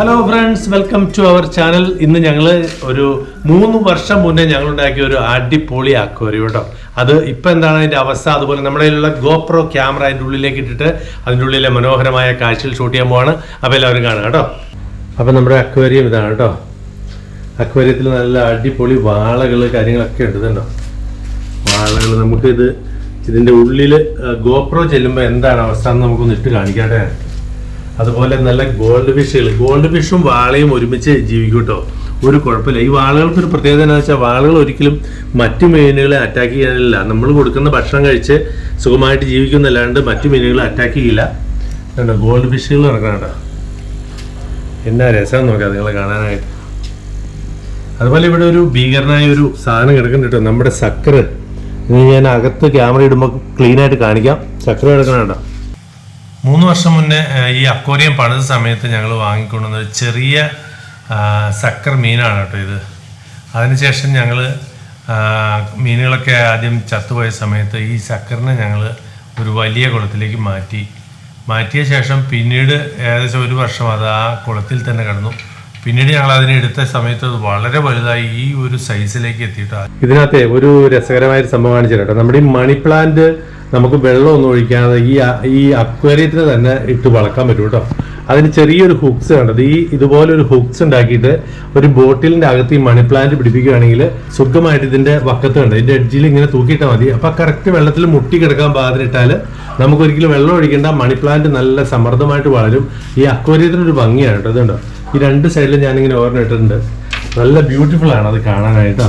Hello friends welcome to our channel ഇന്ന് ഞങ്ങൾ ഒരു മൂന്ന് വർഷം മുന്നേ ഞങ്ങൾ ഉണ്ടാക്കിയ ഒരു അടിപൊളി അക്വേറിയം കേട്ടോ. അത് ഇപ്പം എന്താണ് അതിന്റെ അവസ്ഥ? അതുപോലെ നമ്മുടെ കയ്യിലുള്ള ഗോപ്രോ ക്യാമറ അതിന്റെ ഉള്ളിലേക്ക് ഇട്ടിട്ട് അതിന്റെ ഉള്ളിലെ മനോഹരമായ കാഴ്ചയിൽ ഷൂട്ട് ചെയ്യാൻ പോവാണ്. അപ്പോൾ എല്ലാവരും കാണുക കേട്ടോ. അപ്പം നമ്മുടെ അക്വേറിയം ഇതാണ് കേട്ടോ. അക്വേറിയത്തിൽ നല്ല അടിപൊളി വാളകൾ കാര്യങ്ങളൊക്കെ ഉണ്ട് ഇതുണ്ടോ? വാളകൾ നമുക്കിത് ഇതിന്റെ ഉള്ളിൽ ഗോപ്രോ ചെല്ലുമ്പോൾ എന്താണ് അവസ്ഥ എന്ന് നമുക്കൊന്ന് ഇട്ട് കാണിക്കാട്ടെ അതുപോലെ നല്ല ഗോൾഡ് ഫിഷുകൾ ഗോൾഡ് ഫിഷും വാളയും ഒരുമിച്ച് ജീവിക്കും കേട്ടോ ഒരു കുഴപ്പമില്ല. ഈ വാളകൾക്ക് ഒരു പ്രത്യേകത എന്താ വെച്ചാൽ വാളകൾ ഒരിക്കലും മറ്റു മീനുകളെ അറ്റാക്ക് ചെയ്യാനില്ല. നമ്മൾ കൊടുക്കുന്ന ഭക്ഷണം കഴിച്ച് സുഖമായിട്ട് ജീവിക്കുന്നല്ലാണ്ട് മറ്റു മീനുകളെ അറ്റാക്ക് ചെയ്യില്ല. കണ്ടോ? ഗോൾഡ് ഫിഷുകൾ ഇറക്കണം എന്നാ രസം നോക്കാം നിങ്ങളെ കാണാനായിട്ട്. അതുപോലെ ഇവിടെ ഒരു ഭീകരനായ ഒരു സാധനം കിടക്കുന്നുണ്ട് കേട്ടോ. നമ്മുടെ സക്കറ്. ഇനി ഞാൻ അകത്ത് ക്യാമറ ഇടുമ്പോൾ ക്ലീനായിട്ട് കാണിക്കാം. സക്കറ് കിടക്കണം കേട്ടോ മൂന്ന് വർഷം മുന്നേ ഈ അക്വേറിയം പണിത സമയത്ത് ഞങ്ങൾ വാങ്ങിക്കൊണ്ടുവന്ന ഒരു ചെറിയ സക്കർ മീനാണ് കേട്ടോ ഇത്. അതിനുശേഷം ഞങ്ങൾ മീനുകളൊക്കെ ആദ്യം ചത്തുപോയ സമയത്ത് ഈ സക്കറിനെ ഞങ്ങൾ ഒരു വലിയ കുളത്തിലേക്ക് മാറ്റി. മാറ്റിയ ശേഷം പിന്നീട് ഏകദേശം ഒരു വർഷം അത് ആ കുളത്തിൽ തന്നെ കിടന്നു. പിന്നീട് ഞങ്ങൾ അതിനെ എടുത്ത സമയത്ത് അത് വളരെ വലുതായി ഈ ഒരു സൈസിലേക്ക് എത്തിയിട്ടാണ് ഇതിനകത്തെ ഒരു രസകരമായ ഒരു സംഭവം കാണിച്ചു നമ്മുടെ ഈ മണി പ്ലാന്റ് നമുക്ക് വെള്ളമൊന്നും ഒഴിക്കാതെ ഈ ഈ അക്വേറിയത്തിന് തന്നെ ഇട്ട് വളർക്കാൻ പറ്റും കേട്ടോ. അതിന് ചെറിയൊരു ഹുക്സ് കണ്ടത് ഈ ഇതുപോലെ ഒരു ഹുക്സ് ഉണ്ടാക്കിയിട്ട് ഒരു ബോട്ടിലിന്റെ അകത്ത് ഈ മണി പ്ലാന്റ് പിടിപ്പിക്കുകയാണെങ്കിൽ സുഖമായിട്ട് ഇതിന്റെ വക്കത്ത് കണ്ട്? ഇതിന്റെ എഡ്ജിൽ ഇങ്ങനെ തൂക്കിയിട്ടാൽ മതി. അപ്പൊ കറക്റ്റ് വെള്ളത്തിൽ മുട്ടി കിടക്കാൻ പാകത്തിനിട്ടാൽ നമുക്ക് ഒരിക്കലും വെള്ളം ഒഴിക്കേണ്ട മണി പ്ലാന്റ് നല്ല സമൃദ്ധമായിട്ട് വളരും. ഈ അക്വേറിയത്തിന് ഒരു ഭംഗിയാണ് കേട്ടോ. ഇതുണ്ടോ? ഈ രണ്ട് സൈഡിലും ഞാനിങ്ങനെ ഓർമ്മ ഇട്ടിട്ടുണ്ട്. നല്ല ബ്യൂട്ടിഫുൾ ആണ് അത് കാണാനായിട്ടോ.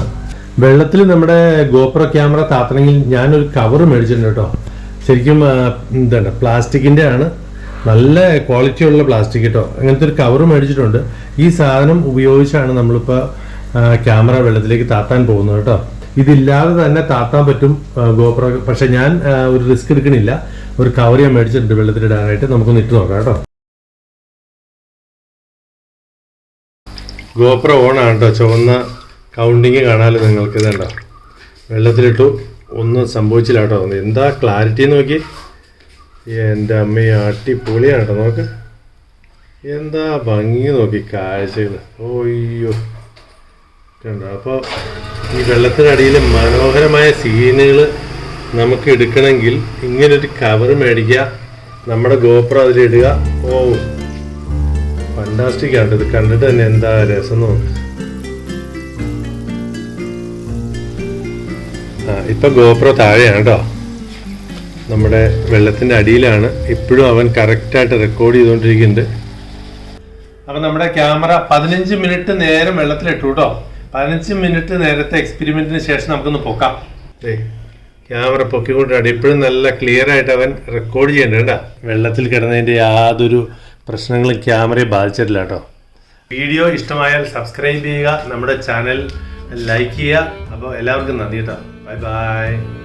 വെള്ളത്തിൽ നമ്മുടെ ഗോപ്ര ക്യാമറ താത്തണമെങ്കിൽ ഞാനൊരു കവർ മേടിച്ചിട്ടുണ്ട് കേട്ടോ. ശരിക്കും എന്താണ് പ്ലാസ്റ്റിക്കിന്റെ ആണ്. നല്ല ക്വാളിറ്റി ഉള്ള പ്ലാസ്റ്റിക് കേട്ടോ. അങ്ങനത്തെ ഒരു കവർ മേടിച്ചിട്ടുണ്ട്. ഈ സാധനം ഉപയോഗിച്ചാണ് നമ്മളിപ്പോൾ ക്യാമറ വെള്ളത്തിലേക്ക് താത്താൻ പോകുന്നത് കേട്ടോ. ഇതില്ലാതെ തന്നെ താത്താൻ പറ്റും ഗോപ്ര. പക്ഷെ ഞാൻ ഒരു റിസ്ക് എടുക്കണില്ല. ഒരു കവർ ഞാൻ മേടിച്ചിട്ടുണ്ട് വെള്ളത്തിലിടാനായിട്ട് നമുക്കൊന്ന് ഇട്ട് നോക്കാം കേട്ടോ. ഗോപ്രോ ഓണാണ് കേട്ടോ. ചുവന്ന കൗണ്ടിങ് കാണാമല്ലോ നിങ്ങൾക്ക് ഇതുണ്ടോ? വെള്ളത്തിലിട്ടു. ഒന്നും സംഭവിച്ചില്ല കേട്ടോ എന്താ ക്ലാരിറ്റി നോക്കി? എന്റെ അമ്മ അടിപൊളിയാണ് കേട്ടോ നോക്ക്. എന്താ ഭംഗി നോക്കി കാഴ്ചകൾ ഓയ്യോ കണ്ടോ? അപ്പോൾ ഈ വെള്ളത്തിനടിയിൽ മനോഹരമായ സീനുകൾ നമുക്ക് എടുക്കണമെങ്കിൽ ഇങ്ങനൊരു കവർ മേടിക്കുക. നമ്മുടെ ഗോപ്ര അതിലിടുക. ഓ. ഫണ്ടാസ്റ്റിക് ആണ്. ഇത് കണ്ടിട്ട് തന്നെ എന്താ രസം നോക്ക്. ഇപ്പൊ ഗോപ്രോ താഴെയാണ് കേട്ടോ നമ്മുടെ വെള്ളത്തിന്റെ അടിയിലാണ് ഇപ്പോഴും അവൻ കറക്റ്റായിട്ട് റെക്കോർഡ് ചെയ്തുകൊണ്ടിരിക്കുന്നുണ്ട് അപ്പൊ നമ്മുടെ ക്യാമറ പതിനഞ്ച് മിനിറ്റ് നേരം വെള്ളത്തിലിട്ടു കേട്ടോ പതിനഞ്ച് മിനിറ്റ് നേരത്തെ എക്സ്പെരിമെന്റിന് ശേഷം നമുക്കൊന്ന് പൊക്കാം. ക്യാമറ പൊക്കിക്കൊണ്ടാണ് ഇപ്പോഴും നല്ല ക്ലിയർ ആയിട്ട് അവൻ റെക്കോർഡ് ചെയ്യേണ്ടത് വെള്ളത്തിൽ കിടന്നതിന്റെ യാതൊരു പ്രശ്നങ്ങളും ക്യാമറയെ ബാധിച്ചിട്ടില്ല കേട്ടോ വീഡിയോ ഇഷ്ടമായാൽ സബ്സ്ക്രൈബ് ചെയ്യുക. നമ്മുടെ ചാനൽ ലൈക്ക് ചെയ്യുക. അപ്പോൾ എല്ലാവർക്കും നന്ദി കേട്ടോ. Bye bye